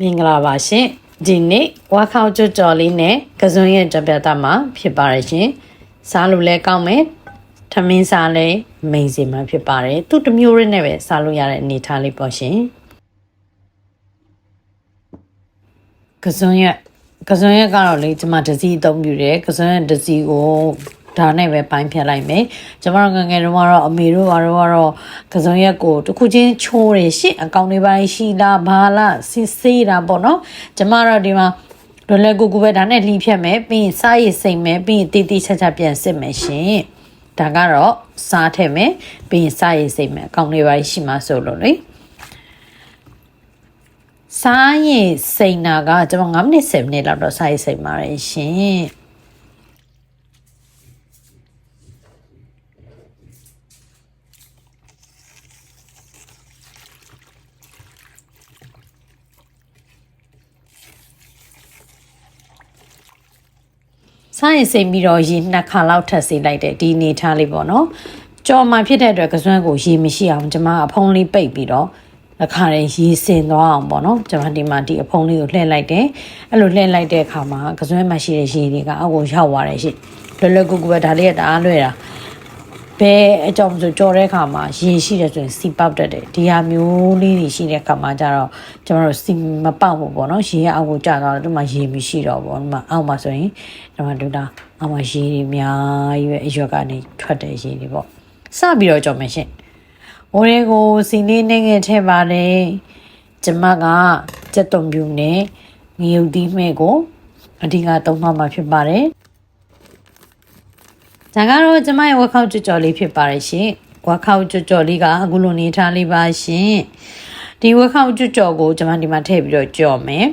မင်္ဂလာပါရှင်ဒီနေ့ဝါခေါက်ကျွတ်ကြော်လေးနဲ့ကစွန်းရဲ့ကြပြတာမှာဖြစ်ပါရရှင်စားလို့လည်းကောင်းမယ်ထမင်းစားလည်းမိန်စီမှာဖြစ်ပါတယ်သူတစ်မျိုးရင်းနဲ့ပဲစားလို့ရတဲ့အနေထားလေးပေါ့ရှင်ကစွန်းရဲ့ကစွန်းရဲ့ကတော့လေကျွန်မဒစီအသုံးပြုတယ်ကစွန်းရဲ့ဒစီကို ဒါနဲ့ပဲပိုင်းဖြတ်လိုက်မယ်ကျမတို့ငယ်ငယ်တုန်းကတော့အမေတို့ဘာတို့ကတော့ကစုံရက်ကိုတစ်ခုချင်းချိုးတယ်ရှင့်အကောင်တွေပိုင်းရှိလားဘာလားစစ်ဆေးတာပေါ့နော်ကျမတို့ဒီမှာလွယ်လွယ်ကူကူပဲဒါနဲ့လှီဖြတ်မယ်ပြီးရင်စားရည်စိမ်မယ်ပြီးရင်တီးတီးချက်ချက်ပြန်စစ်မယ်ရှင်ဒါကတော့စားထည့်မယ်ပြီးရင်စားရည်စိမ်မယ်အကောင်တွေပိုင်းရှိမှဆိုလို့လေစားရည်စိမ်တာကကျွန်တော်9မိနစ်10မိနစ်လောက်တော့စားရည်စိမ်ပါတယ်ရှင် စားရင်စိတ်ပြီးတော့ရေနှစ်ခါလောက်ထပ်စေးလိုက်တယ်ဒီအနေထားလေးပေါ့နော်ကြော်မှဖြစ်တဲ့အတွက်ကစွမ်းကိုရေမရှိအောင်ကျွန်မအဖုံးလေးပိတ်ပြီးတော့တစ်ခါတည်းရေစင်သွားအောင်ပေါ့နော်ကျွန်မဒီမှာဒီအဖုံးလေးကိုလှည့်လိုက်တယ်အဲ့လိုလှည့်လိုက်တဲ့အခါမှာကစွမ်းမှရှိတဲ့ရေတွေကအောက်ကိုရောက်သွားတယ်ရှိလွယ်လွယ်ကူကူပဲဒါလေးကတအားလွယ်တာ ဘယ်အကြောင်းဆိုကြော်တဲ့အခါမှာရေရှိတယ်ဆိုရင်စီပေါက်တတ်တယ်ဒီဟာမျိုးလေးတွေရှိတဲ့အခါမှာကျတော့ကျွန်တော်တို့စီမပေါက်ဘူးပေါ့နော်ရေကအောက်ကိုကျသွားတော့ဒီမှာရေမရှိတော့ဘူးဒီမှာအောက်မှာဆိုရင်ဒီမှာဒူတာအောက်မှာရေတွေအများကြီးပဲအရွက်ကနေထွက်တဲ့ရေတွေပေါ့စပြီးတော့ကြော်မယ်ရှင်ဝရဲကိုစီလေးနေငယ်ထည့်ပါတယ်ကျမကစက်တုံပြူနဲ့ငရုတ်သီးမဲ့ကိုအဓိကသုံးမှမှာဖြစ်ပါတယ် ဒါကတော့ကျမရဲ့ဝက်ခောက်ကြွကြော်လေးဖြစ်ပါတယ်ရှင်ဝက်ခောက်ကြွကြော်လေးကအခုလိုနေထားလေးပါရှင်ဒီဝက်ခောက်ကြွကြော်ကိုကျမဒီမှာထည့်ပြီးတော့ကြော်မယ်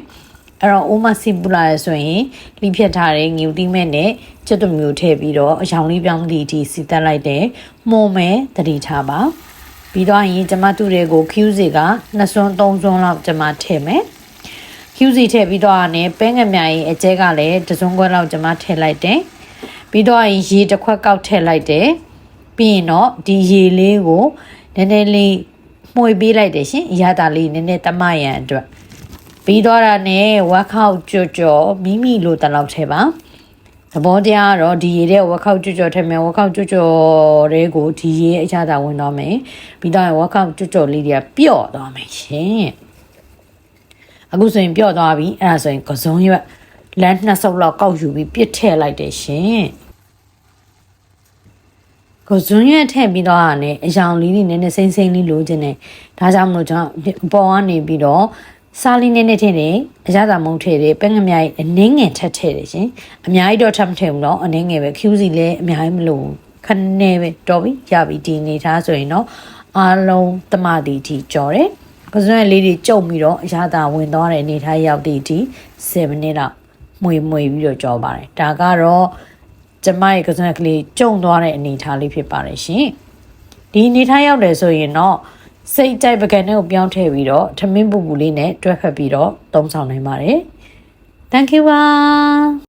အဲ့တော့အိုးမစီပူလာရဆိုရင်လိဖြတ်ထားတဲ့ငြူတိမဲ့နဲ့ကျွတ်တမျိုးထည့်ပြီးတော့အယောင်လေးပြောင်းသည့်အထိစီတက်လိုက်တယ်မှုံမယ်တတိထားပါပြီးတော့ရင်ကျမတူတွေကို Q စီကနှစ်စွန်းသုံးစွန်းလောက်ကျမထည့်မယ် Q စီထည့်ပြီးတော့အနေပဲငမြရင်အကျဲကလည်းတစ်စွန်းခွဲလောက်ကျမထည့်လိုက်တယ် ပြီးတော့ရင်ရေတစ်ခွက်ကောက်ထည့်လိုက်တယ်ပြီးရင်တော့ဒီရေလေးကိုနည်းနည်းလေးမှုေပေးလိုက်တယ်ရှင်အရသာလေးနည်းနည်းတမရန်အတွက်ပြီးတော့တာနဲ့ဝက်ခောက်ကြော့ကြော့မိမိလိုတလောက်ထဲပါသဘောတရားကတော့ဒီရေတဲ့ဝက်ခောက်ကြော့ကြော့ထဲမှာဝက်ခောက်ကြော့ကြော့တွေကိုဒီရေအရသာဝင်တော့မယ်ပြီးတော့ဝက်ခောက်ကြော့ကြော့လေးတွေကပျော့သွားမယ်ရှင်အခုဆိုရင်ပျော့သွားပြီအဲ့ဒါဆိုရင်ကစုံရွက်လမ်းနှစ်ဆုပ်လောက်ကောက်ယူပြီးပြစ်ထည့်လိုက်တယ်ရှင် ကိုဇွန်းရွက်ထည့်ပြီးတော့ကနေအယောင်လေးတွေနည်းနည်းစိမ့်စိမ့်လေးလိုချင်တယ်ဒါကြောင့်မလို့ကျွန်တော်ပေါ်ကနေပြီးတော့စားလေးနည်းနည်းထည့်တယ်အရသာမုံထည့်တယ်ပဲငမြားကြီးအနှင်းငယ်ထက်ထည့်တယ်ရှင်အများကြီးတော့ထပ်မထည့်ဘူးတော့အနှင်းငယ်ပဲ QC လည်းအများကြီးမလို့ခနဲ့ပဲတော်ပြီရပြီဒီနေထားဆိုရင်တော့အားလုံးတမတီတီကြော်တယ်ကစွန်းလေးတွေကြုံပြီးတော့အရသာဝင်သွားတဲ့အနေထားရောက်တဲ့အထိ7မိနစ်လောက်မွေမွေပြီးတော့ကြော်ပါတယ်ဒါကတော့ ကျမရဲ့ကစွန်းကလေးကြုံသွားတဲ့အနေထားလေးဖြစ်ပါတယ်ရှင်ဒီအနေထားရောက်တယ်ဆိုရင်တော့စိတ်ကြိုက်ပကံနဲ့ကိုပြောင်းထည့်ပြီးတော့ထမင်းပူပူလေးနဲ့တွဲဖက်ပြီးတော့သုံးဆောင်နိုင်ပါတယ် Thank you ပါ